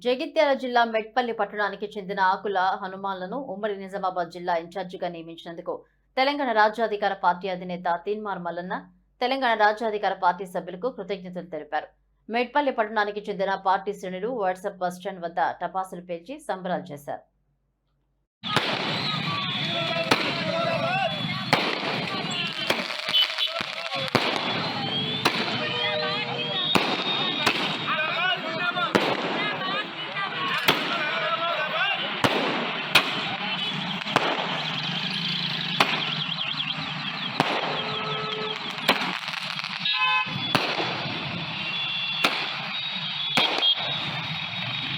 జగిత్యాల జిల్లా మెట్పల్లి పట్టణానికి చెందిన ఆకుల హనుమాన్లను ఉమ్మడి నిజామాబాద్ జిల్లా ఇన్ఛార్జిగా నియమించినందుకు తెలంగాణ రాజ్యాధికార పార్టీ అధినేత తీన్మార్ మల్లన్న తెలంగాణ రాజ్యాధికార పార్టీ సభ్యులకు కృతజ్ఞతలు తెలిపారు. మెట్పల్లి పట్టణానికి చెందిన పార్టీ శ్రేణులు వాట్సాప్ బస్టాండ్ వద్ద టపాసులు పేల్చి సంబరాలు చేశారు.